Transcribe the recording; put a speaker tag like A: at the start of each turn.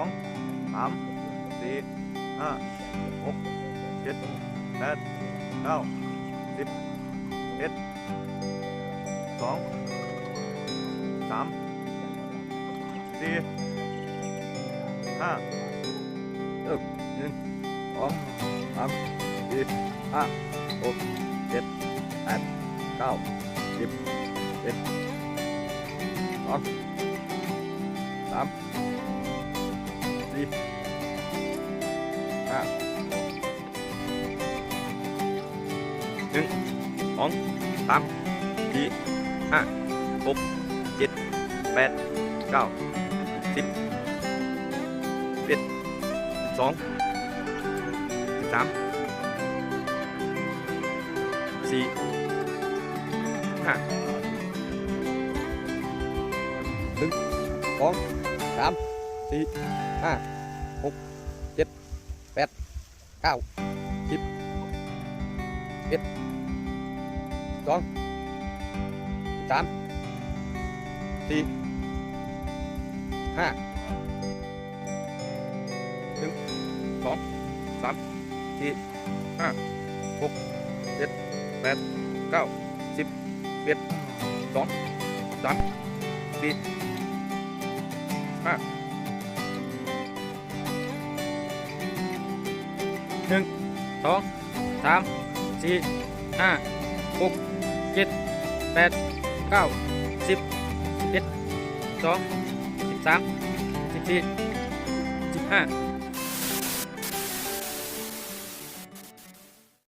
A: องสามสี่ห้าหกเจ็ดแปดเก้าสิบเอ็ดสองสามสี่ห้าเออหนึ่งสองสามสี่ห้าหกเจ็ดแปดเก้าสิบเอ็ดสองสามีห้าหนึ่งสองสามสี่ห้าหกเจ็ดแปดเก้าสิบเอ็ดสองสิบสามสี่ห้าหนึ่งสองสามสี่ห้า หกเจ็ดแปดเก้าสิบเอ็ดสองสามสี่ห้าหนึ่งสองสามสี่ห้าหกเจ็ดแปดเก้าสิบเอ็ดสองสามสี่ห้า หนึ่งสองสามสี่ห้าหกเจ็ดแปดเก้าสิบสิบเอ็ดสองสิบสามสิบสี่สิบห้า